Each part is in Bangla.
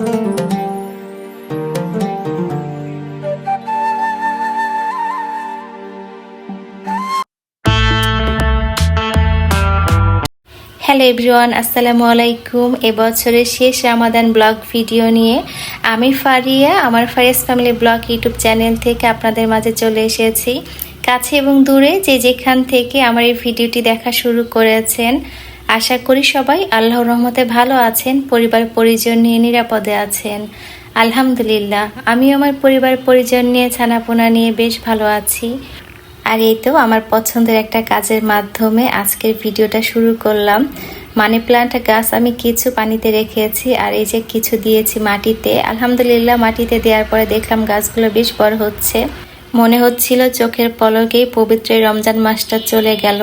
হ্যালো এভরিওয়ান আসসালামু আলাইকুম এবছরের শেষ রামাদান ব্লগ ভিডিও নিয়ে আমি ফারিয়া, আমার Faria's family vlog YouTube channel থেকে আপনাদের মাঝে চলে এসেছি। কাছে এবং দূরে যে যেখান থেকে আমার এই ভিডিওটি দেখা শুরু করেছেন আশা করি সবাই আল্লাহর রহমতে ভালো আছেন, পরিবার পরিজন নিয়ে নিরাপদে আছেন। আলহামদুলিল্লাহ আমি আমার পরিবার পরিজন নিয়ে ছানাপোনা নিয়ে বেশ ভালো আছি। আর এই তো আমার পছন্দের একটা কাজের মাধ্যমে আজকের ভিডিওটা শুরু করলাম। মানি প্লান্ট গাছ আমি কিছু পানিতে রেখেছি আর এই যে কিছু দিয়েছি মাটিতে। আলহামদুলিল্লাহ, মাটিতে দেওয়ার পরে দেখলাম গাছগুলো বেশ বড় হচ্ছে। মনে হচ্ছিল চোখের পলকেই পবিত্র রমজান মাসটা চলে গেল।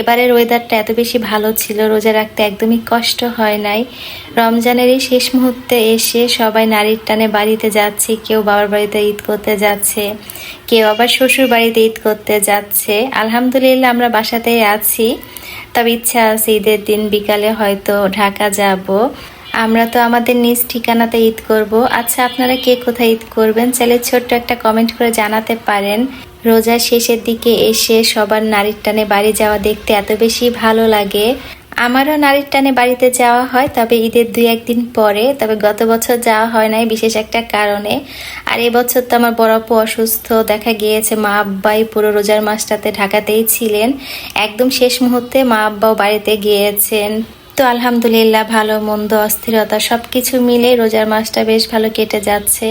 এবারের ওয়েদারটা এত বেশি ভালো ছিল, রোজা রাখতে একদমই কষ্ট হয় নাই। রমজানের এই শেষ মুহূর্তে এসে সবাই নারীর টানে বাড়িতে যাচ্ছে, কেউ বাবার বাড়িতে ঈদ করতে যাচ্ছে, কেউ আবার শ্বশুর বাড়িতে ঈদ করতে যাচ্ছে। আলহামদুলিল্লাহ আমরা বাসাতেই আছি, তবে ইচ্ছা আছে ঈদের দিন বিকালে হয়তো ঢাকা যাব। আমরা তো আমাদের নিজ ঠিকানাতে ঈদ করব। আচ্ছা আপনারা কে কোথায় ঈদ করবেন? চাইলে ছোট্ট একটা কমেন্ট করে জানাতে পারেন। রোজার শেষের দিকে এসে সবার নারীর টানে বাড়ি যাওয়া দেখতে এত বেশি ভালো লাগে। আমারও নারীর টানে বাড়িতে যাওয়া হয়, তবে ঈদের দুই একদিন পরে, তবে গত বছর যাওয়া হয় নাই বিশেষ একটা কারণে। আর এবছর তো আমার বড় আপু অসুস্থ, দেখা গিয়েছে মা আব্বাই পুরো রোজার মাসটাতে ঢাকাতেই ছিলেন। একদম শেষ মুহূর্তে মা আব্বাও বাড়িতে গিয়েছেন। তো আলহামদুলিল্লাহ, ভালো, মন্দ, অস্থিরতা সব কিছু মিলে রোজার মাসটা বেশ ভালো কেটে যাচ্ছে।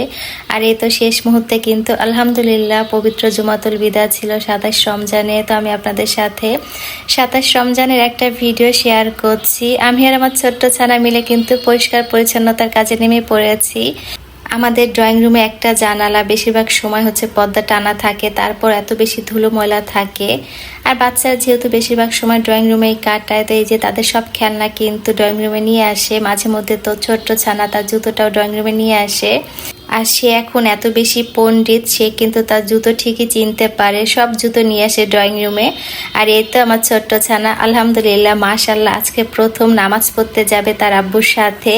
আর এই তো শেষ মুহূর্তে কিন্তু আলহামদুলিল্লাহ পবিত্র জুমাতুল বিদা ছিল সাতাশ রমজানে। তো আমি আপনাদের সাথে সাতাশ রমজানের একটা ভিডিও শেয়ার করছি। আমি আর আমার ছোট্ট ছানা মিলে কিন্তু পরিষ্কার পরিচ্ছন্নতার কাজে নেমে পড়েছি। আমাদের ড্রয়িং রুমে একটা জানালা, বেশিরভাগ সময় হচ্ছে পর্দা টানা থাকে, তারপর এত বেশি ধুলো ময়লা থাকে। আর বাচ্চারা যেহেতু বেশিরভাগ সময় ড্রয়িং রুমেই কাটায়, তো এই যে তাদের সব খেলনা কিন্তু ড্রয়িং রুমে নিয়ে আসে। মাঝে মধ্যে তো ছোট্ট ছানা তার জুতোটাও ড্রয়িং রুমে নিয়ে আসে। আর সে এখন এত বেশি পণ্ডিত, সে কিন্তু তার জুতো ঠিকই চিনতে পারে। সব জুতো নিয়ে আসে ড্রয়িং রুমে আর এই তো আমার ছোট্ট ছানা, আলহামদুলিল্লাহ মাশাল্লাহ আজকে প্রথম নামাজ পড়তে যাবে তার আব্বুর সাথে।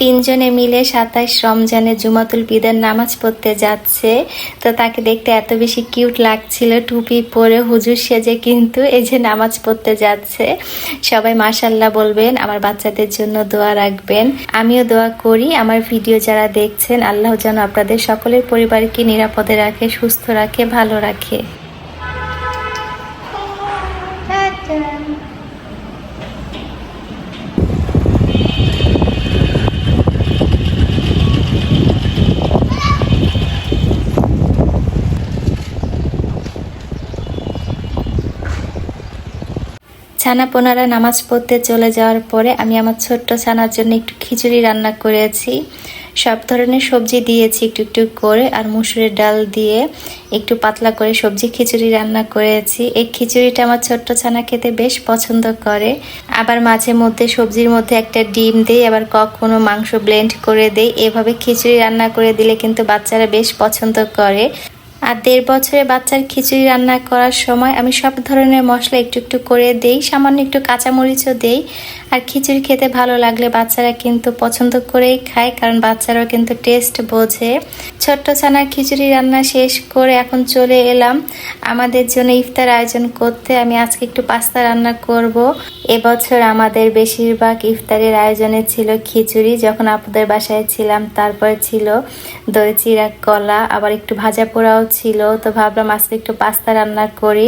তিনজনে মিলে সাতাশ রমজানে জুমাতুল বিদের নামাজ পড়তে যাচ্ছে। তো তাকে দেখতে এত বেশি কিউট লাগছিল, টুপি পরে হুজুর সেজে কিন্তু এই যে নামাজ পড়তে যাচ্ছে। সবাই মাশাল্লাহ বলবেন, আমার বাচ্চাদের জন্য দোয়া রাখবেন। আমিও দোয়া করি, আমার ভিডিও যারা দেখছেন, আল্লাহ যেন আপনাদের সকলের পরিবারকে নিরাপদে রাখে, সুস্থ রাখে, ভালো রাখে। ছানা পোনারা নামাজ পড়তে চলে যাওয়ার পরে আমি আমার ছোট্ট ছানার জন্য একটু খিচুড়ি রান্না করেছি। সব ধরনের সবজি দিয়েছি একটু একটু করে আর মুসুরের ডাল দিয়ে একটু পাতলা করে সবজি খিচুড়ি রান্না করেছি। এই খিচুড়িটা আমার ছোট্ট ছানা খেতে বেশ পছন্দ করে। আবার মাঝে মধ্যে সবজির মধ্যে একটা ডিম দেই, আবার কখনো মাংস ব্লেন্ড করে দেই। এভাবে খিচুড়ি রান্না করে দিলে কিন্তু বাচ্চারা বেশ পছন্দ করে। আর দেড় বছরে বাচ্চার খিচুড়ি রান্না করার সময় আমি সব ধরনের মশলা একটু একটু করে দেই, সামান্য একটু কাঁচামরিচও দেই। আর খিচুড়ি খেতে ভালো লাগলে বাচ্চারা কিন্তু পছন্দ করেই খায়, কারণ বাচ্চারাও কিন্তু টেস্ট বোঝে। ছোট্ট ছানার খিচুড়ি রান্না শেষ করে এখন চলে এলাম। আমাদের জন্য ইফতার আয়োজন করতে আমি আজকে একটু পাস্তা রান্না করব। এবছর আমাদের বেশিরভাগ ইফতারের আয়োজনে ছিল খিচুড়ি, যখন আপুদের বাসায় ছিলাম তারপরে ছিল দই, চিরা, কলা, আবার একটু ভাজা পোড়াও ছিল তো ভাবলাম আজকে একটু পাস্তা রান্না করি।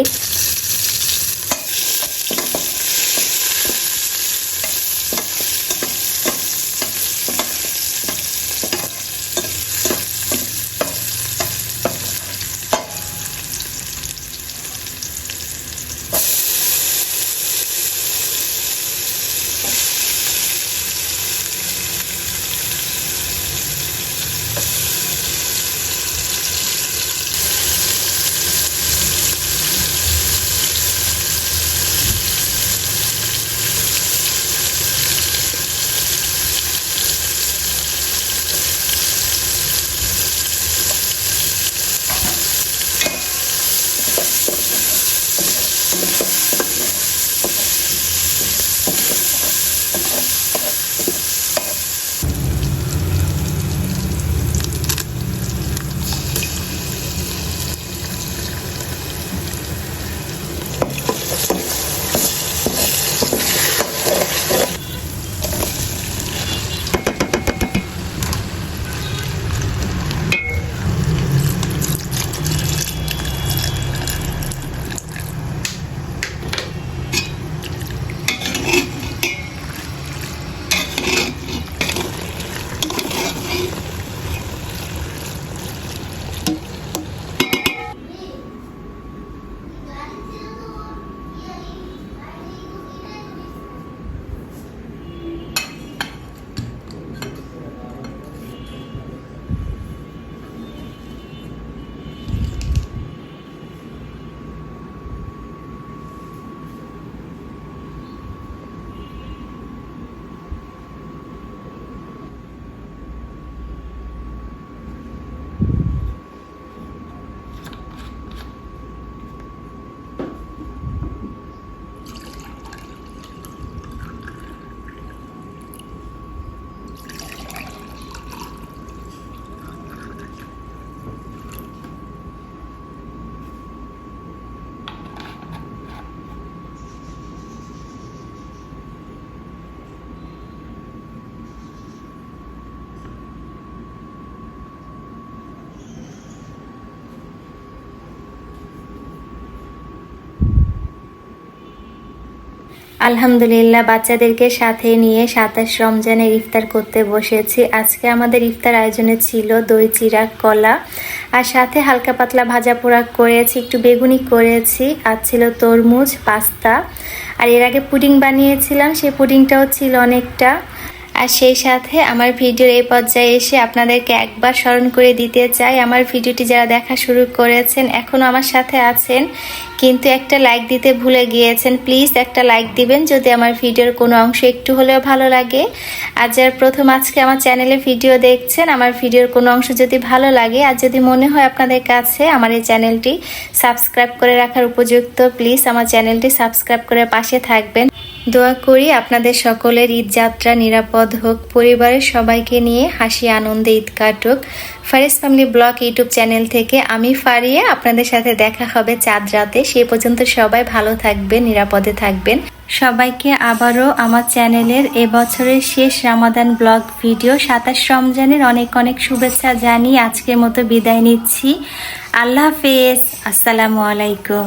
আলহামদুলিল্লাহ, বাচ্চাদেরকে সাথে নিয়ে সাতাশ রমজানের ইফতার করতে বসেছি। আজকে আমাদের ইফতার আয়োজনে ছিল দই চিরা কলা। আর সাথে হালকা পাতলা ভাজা পোড়া করেছি, একটু বেগুনি করেছি, আর ছিল তরমুজ, পাস্তা। আর এর আগে পুডিং বানিয়েছিলাম সেই পুডিংটাও ছিল অনেকটা। আর সেই সাথে আমার ভিডিওর এই পর্যায়ে এসে আপনাদেরকে একবার স্মরণ করে দিতে চাই। আমার ভিডিওটি যারা দেখা শুরু করেছেন এখনও আমার সাথে আছেন, কিন্তু একটা লাইক দিতে ভুলে গিয়েছেন প্লিজ একটা লাইক দিবেন যদি আমার ভিডিওর কোনো অংশ একটু হলেও ভালো লাগে। আর যারা প্রথম আজকে আমার চ্যানেলে ভিডিও দেখছেন, আমার ভিডিওর কোনো অংশ যদি ভালো লাগে, আর যদি মনে হয় আপনাদের কাছে আমার এই চ্যানেলটি সাবস্ক্রাইব করে রাখার উপযুক্ত প্লিজ আমার চ্যানেলটি সাবস্ক্রাইব করে পাশে থাকবেন। দোয়া করি আপনাদের সকলের ঈদ যাত্রা নিরাপদ হোক, পরিবারের সবাইকে নিয়ে হাসি, আনন্দে ঈদ কাটুক। Faria's family vlog YouTube channel থেকে আমি ফারিয়া, আপনাদের সাথে দেখা হবে চাঁদ রাতে। সে পর্যন্ত সবাই ভালো থাকবেন, নিরাপদে থাকবেন। সবাইকে আবারও আমার চ্যানেলের এবছরের শেষ রামাদান ব্লগ ভিডিও, সাতাশ রমজানের অনেক অনেক শুভেচ্ছা জানিয়ে আজকের মতো বিদায় নিচ্ছি। আল্লাহ হাফেজ। আসসালামু আলাইকুম।